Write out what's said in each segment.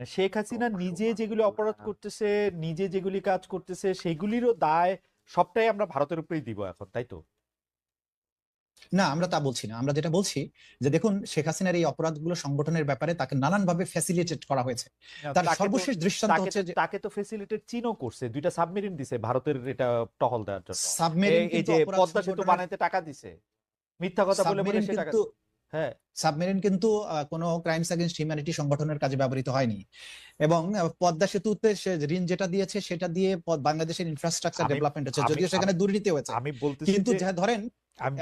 শেখ হাসিনা নিজে যেগুলি অপরাধ করতেছে নিজে যেগুলি কাজ করতেছে সেগুলিরও দায় সবটাই আমরা ভারতের উপরেই দিব এখন তাই তো? না আমরা তা বলছি না। আমরা যেটা বলছি যে দেখুন শেখ হাসিনার এই অপরাধগুলো সংগঠনের ব্যাপারে তাকে নানানভাবে ফ্যাসিলিটেট করা হয়েছে। তার সর্বশেষ দৃষ্টান্ত তাকে হচ্ছে তো- যে তাকে তো ফেসিলিটেট চীনও করছে দুইটা সাবমেরিন দিছে ভারতের এটা টহল দেওয়ার জন্য। সাবমেরিন এই- যে পদ্মা সেতু বানাইতে টাকা দিছে। মিথ্যা কথা বলে বলে সে টাকা হ্যাঁ। সাবমেরিন কিন্তু কোনো ক্রাইমস অ্যাগেনস্ট হিউম্যানিটি সংগঠনের কাজে ব্যবহৃত হয়নি। এবং পদ্মা সেতুতে সে ঋণ যেটা দিয়েছে সেটা দিয়ে বাংলাদেশের ইনফ্রাস্ট্রাকচার ডেভেলপমেন্ট হচ্ছে যদিও সেখানে দুর্নীতি হয়েছে। আমি কিন্তু ধরেন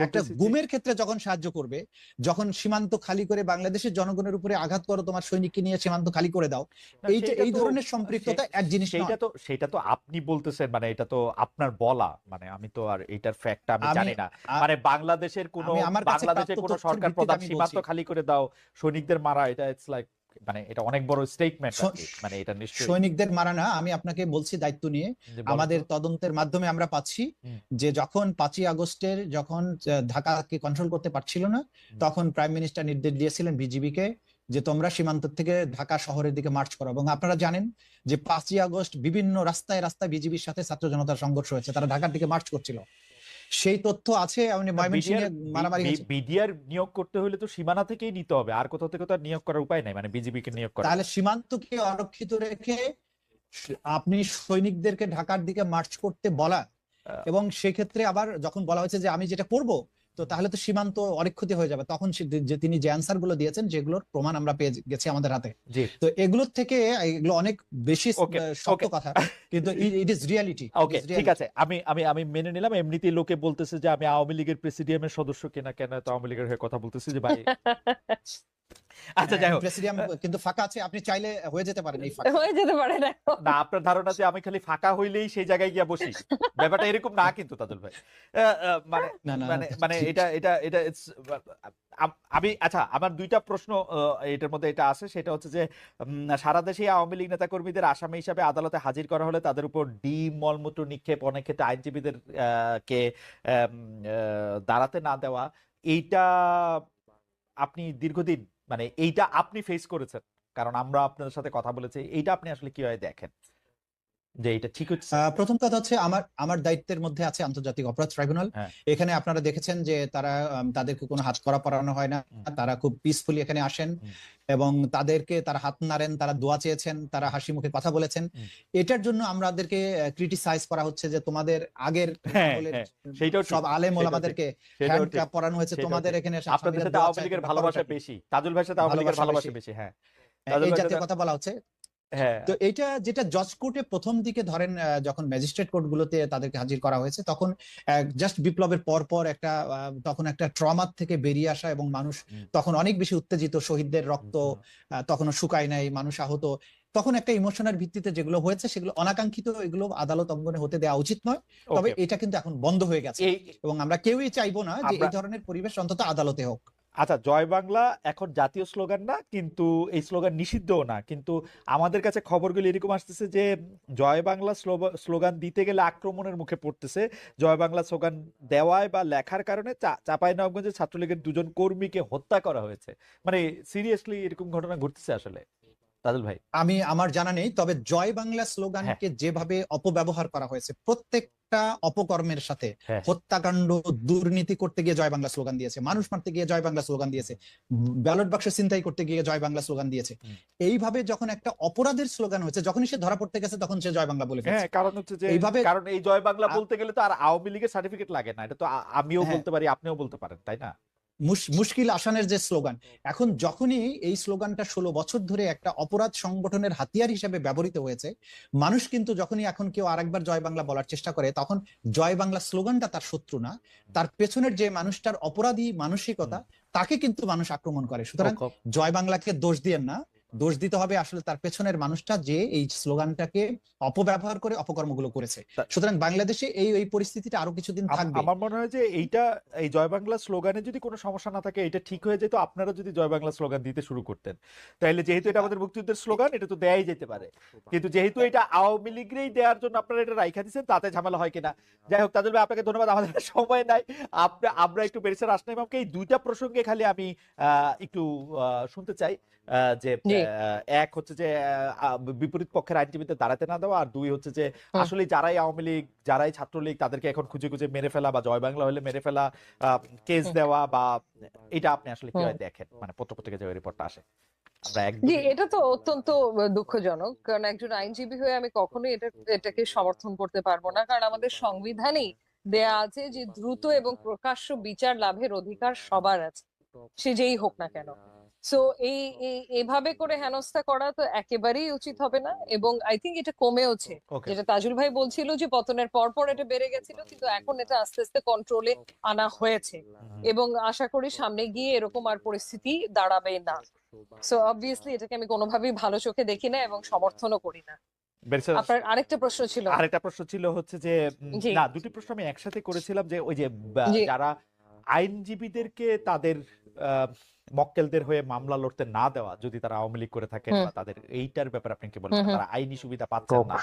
একটা গুমের ক্ষেত্রে যখন সাহায্য করবে যখন সীমান্ত খালি করে বাংলাদেশের জনগণের উপরে আঘাত করো তোমার সৈনিককে নিয়ে সীমান্ত খালি করে দাও এইটা এই ধরনের সম্পৃক্ততা এক জিনিস নয়। তো সেটা তো আপনি বলতেছেন মানে এটা তো আপনার বলা মানে আমি তো আর এটার ফ্যাক্ট আমি জানি না। মানে বাংলাদেশের কোন বাংলাদেশের কোন সরকার প্রধান সীমান্ত খালি করে দাও সৈনিকদের মারা এটা ইটস লাইক মানে এটা অনেক বড় স্টেটমেন্ট মানে এটা নিশ্চয়ই সৈনিকদের মারা না আমি আপনাকে বলছি দায়িত্ব নিয়ে। আমাদের তদন্তের মাধ্যমে আমরা পাচ্ছি যে যখন পাঁচই আগস্টের যখন ঢাকাকে কন্ট্রোল করতে পারছিল না তখন প্রাইম মিনিস্টার নির্দেশ দিয়েছিলেন বিজিবিকে যে তোমরা সীমান্ত থেকে ঢাকা শহরের দিকে মার্চ করো। এবং আপনারা জানেন যে পাঁচই আগস্ট বিভিন্ন রাস্তায় রাস্তায় বিজিবির সাথে ছাত্র জনতার সংঘর্ষ হয়েছে। তারা ঢাকার দিকে মার্চ করছিল। সেই তথ্য আছে মারামারি বিডিআর নিয়োগ করতে হলে তো সীমানা থেকেই নিতে হবে আর কোথাও থেকে তো আর নিয়োগ করার উপায় নাই মানে বিজেপি কে নিয়োগ করা। তাহলে সীমান্তকে অরক্ষিত রেখে আপনি সৈনিকদেরকে ঢাকার দিকে মার্চ করতে বলা এবং সেক্ষেত্রে আবার যখন বলা হয়েছে যে আমি যেটা করব তো তাহলে তো সীমান্ত অনেক ক্ষতি হয়ে যাবে। তখন যে তিনি যে অ্যান্সারগুলো দিয়েছেন যেগুলোর প্রমাণ আমরা পেয়ে গেছি আমাদের হাতে। জি। তো এগুলোর থেকে এগুলো অনেক বেশি শক্ত কথা। কিন্তু ইট ইজ রিয়ালিটি ওকে ঠিক আছে। আমি আমি আমি মেনে নিলাম। এমনিতেই লোকে বলতেছে যে আমি আওয়ামী লীগের প্রেসিডিয়ামের সদস্য কিনা? কেন তো আওয়ামী লীগের হয়ে কথা বলতেছি যে ভাই? আচ্ছা যাই হোক। প্রেসিডিয়াম কিন্তু ফাঁকা আছে আপনি চাইলে হয়ে যেতে পারেন এই ফাঁকা। হয়ে যেতে পারে না। না আপনার ধারণা যে আমি খালি ফাঁকা হইলেই সেই জায়গায় গিয়ে বসি। ব্যাপারটা এরকম না কিন্তু তাজুল ভাই। মানে মানে মানে এটা এটা এটা আমি আচ্ছা আমার দুইটা প্রশ্ন এটার মধ্যে এটা আছে। সেটা হচ্ছে যে সারা দেশে আওয়ামী লীগ নেতা কর্মীদের আসামি হিসাবে আদালতে হাজির করা হলে তাদের উপর ডিম মলমূত্র নিক্ষেপ অনেক ক্ষেত্রে আইনজীবীদের আহ, কে দাঁড়াতে না দেওয়া এইটা আপনি দীর্ঘদিন মানে এইটা আপনি ফেস করেছেন। কারণ আমরা আপনাদের সাথে কথা বলেছি, এইটা আপনি আসলে কীভাবে দেখেন? যে এটা ঠিক হচ্ছে? প্রথম কথা হচ্ছে আমার আমার দায়িত্বের মধ্যে আছে আন্তর্জাতিক অপরাধ ট্রাইব্যুনাল। হ্যাঁ। এখানে আপনারা দেখেছেন যে তারা তাদেরকে কোনো হাত করা পড়ানো হয় না। তারা খুব পিসফুলি এখানে আসেন এবং তাদেরকে তারা হাত নাড়েন তারা দোয়া চেয়েছেন তারা হাসি মুখে কথা বলেছেন। এটার জন্য আমাদেরকে ক্রিটিসাইজ করা হচ্ছে যে তোমাদের আগের হ্যাঁ, হ্যাঁ, সব আলেম ওলামাদেরকে। পরানো হয়েছে। তোমাদের এখানে আপনাদের সাথে আওয়ামী লীগের ভালোবাসা বেশি। তাজুল ভাইয়ের সাথে আওয়ামী লীগের ভালোবাসা বেশি। হ্যাঁ এই জাতীয় কথা বলা হচ্ছে। তো এটা যেটা জজ কোর্টে প্রথম দিকে ধরেন যখন ম্যাজিস্ট্রেট কোর্ট গুলোতে তাদেরকে হাজির করা হয়েছে তখন জাস্ট বিপ্লবের পর পর একটা তখন একটা ট্রমার থেকে বেরিয়ে আসা এবং মানুষ তখন অনেক বেশি উত্তেজিত শহীদদের রক্ত তখনও শুকায় নাই মানুষ আহত। তখন একটা ইমোশনের ভিত্তিতে যেগুলো হয়েছে সেগুলো অনাকাঙ্ক্ষিত এগুলো আদালত অঙ্গনে হতে দেওয়া উচিত নয়। তবে এটা কিন্তু এখন বন্ধ হয়ে গেছে এবং আমরা কেউই চাইব না যে এই ধরনের পরিবেশ অন্তত আদালতে হোক। আচ্ছা জয় বাংলা এখন জাতীয় স্লোগান না, কিন্তু এই স্লোগান নিষিদ্ধও না। কিন্তু আমাদের কাছে খবরগুলি এরকম আসতেছে যে, জয় বাংলা স্লোগান দিতে গেলে আক্রমণের মুখে পড়তেছে। জয় বাংলা স্লোগান দেওয়ায় বা লেখার কারণে চাপাই নবগঞ্জে ছাত্রলীগের দুজন কর্মীকে হত্যা করা হয়েছে। মানে সিরিয়াসলি এরকম ঘটনা ঘটতেছে আসলে? তাজুল ভাই। আমি আমার জানা নেই তবে জয় বাংলা স্লোগানকে হ্যাঁ। যেভাবে অপব্যবহার করা হয়েছে প্রত্যেকটা অপকর্মের সাথে হ্যাঁ। হত্যাকাণ্ড দুর্নীতি করতে গিয়ে জয় বাংলা স্লোগান দিয়েছে মানুষ মারতে গিয়ে জয় বাংলা স্লোগান দিয়েছে ব্যালট বাক্স চিন্তাই করতে গিয়ে জয় বাংলা স্লোগান দিয়েছে। এইভাবে যখন একটা অপরাধের স্লোগান হয়েছে যখনই সে ধরা পড়তে গেছে তখন সে জয় বাংলা বলে হ্যাঁ কারণ হচ্ছে যে এইভাবে- কারণ এই জয় বাংলা বলতে গেলে তো আর আওয়ামী লীগের সার্টিফিকেট লাগে না এটা তো আমিও। বলতে পারি আপনিও বলতে পারেন তাই না? মুশকিল আসানের যে স্লোগান এখন যখনই এই স্লোগানটা ষোলো বছর ধরে একটা অপরাধ সংগঠনের হাতিয়ার হিসেবে ব্যবহৃত হয়েছে মানুষ কিন্তু যখনই এখন কেউ আরেকবার জয় বাংলা বলার চেষ্টা করে তখন জয় বাংলা স্লোগানটা তার শত্রু না তার পেছনের যে মানুষটার অপরাধী মানসিকতা তাকে কিন্তু মানুষ আক্রমণ করে। সুতরাং জয় বাংলাকে দোষ দিয়েন না দোষ দিতে হবে আসলে তার পেছনের মানুষটা যে এই স্লোগানটাকে অপব্যবহার করে অপকর্মগুলো করেছে। সুতরাং বাংলাদেশে এই এই পরিস্থিতিটা আরও কিছুদিন থাকবে। আমার মনে হয় যে এইটা এই জয় বাংলা স্লোগানে যদি কোনো সমস্যা না থাকে এটা ঠিক হয়ে যেত আপনারা যদি জয় বাংলা স্লোগান দিতে শুরু করতেন। তাহলে যেহেতু এটা আমাদের মুক্তিযুদ্ধের স্লোগান এটা তো দেয়াই যেতে পারে। কিন্তু যেহেতু এটা আওয়ামী লীগেরই দেওয়ার জন্য আপনারা এটা রাইখা দিচ্ছেন তাতে ঝামেলা হয় কিনা। যাই হোক তাদের আপনাকে ধন্যবাদ। আমাদের সময় নাই। আপনি আমরা একটু বেরিসার আসলাম এই দুইটা প্রসঙ্গে খালি আমি আহ, একটু আহ, শুনতে চাই আহ, যে এক হচ্ছে যে বিপরীত পক্ষের আইনজীবীদের দাঁড়াতে না দেওয়া আর দুই হচ্ছে যে আসলে যারাই আওয়ামী লীগ যারাই ছাত্রলীগ তাদেরকে এখন খুঁজে খুঁজে মেরে ফেলা বা জয় বাংলা হলে মেরে ফেলা কেস দেওয়া বা এটা আপনি আসলে কীভাবে দেখেন? মানে পত্র পত্রিকা যে রিপোর্টটা আসে। জি এটা তো অত্যন্ত দুঃখজনক। কারণ একজন আইনজীবী হয়ে আমি কখনোই এটা এটাকে সমর্থন করতে পারব না। কারণ আমাদের সংবিধানেই দেয়া আছে যে দ্রুত এবং প্রকাশ্য বিচার লাভের অধিকার সবার আছে। সে যেই হোক না কেন। সো এই এভাবে করে হেনস্থা করা তো একেবারেই উচিত হবে না এবং আই থিঙ্ক এটা কমেওছে। যেটা তাজুল ভাই বলছিল যে পতনের পর পর এটা বেড়ে গেছিল কিন্তু এখন এটা আস্তে আস্তে কন্ট্রোলে আনা হয়েছে। এবং আশা করি সামনে গিয়ে এরকম আর পরিস্থিতি দাঁড়াবে না। সো অবভিয়াসলি এটাকে আমি কোনোভাবেই ভালো চোখে দেখি না এবং সমর্থনও করি না। আপনার আরেকটা প্রশ্ন ছিল। আরেকটা প্রশ্ন ছিল হচ্ছে যে না দুটি প্রশ্ন আমি একসাথে করেছিলাম যে ওই যে যারা আইনজীবীদেরকে তাদের মক্কেলদের হয়ে মামলা লড়তে না দেওয়া যদি তারা আওয়ামী লীগ করে থাকেন বা তাদের এইটার ব্যাপারে আপনি কি বলবেন। তারা আইনি সুবিধা পাচ্ছেন না।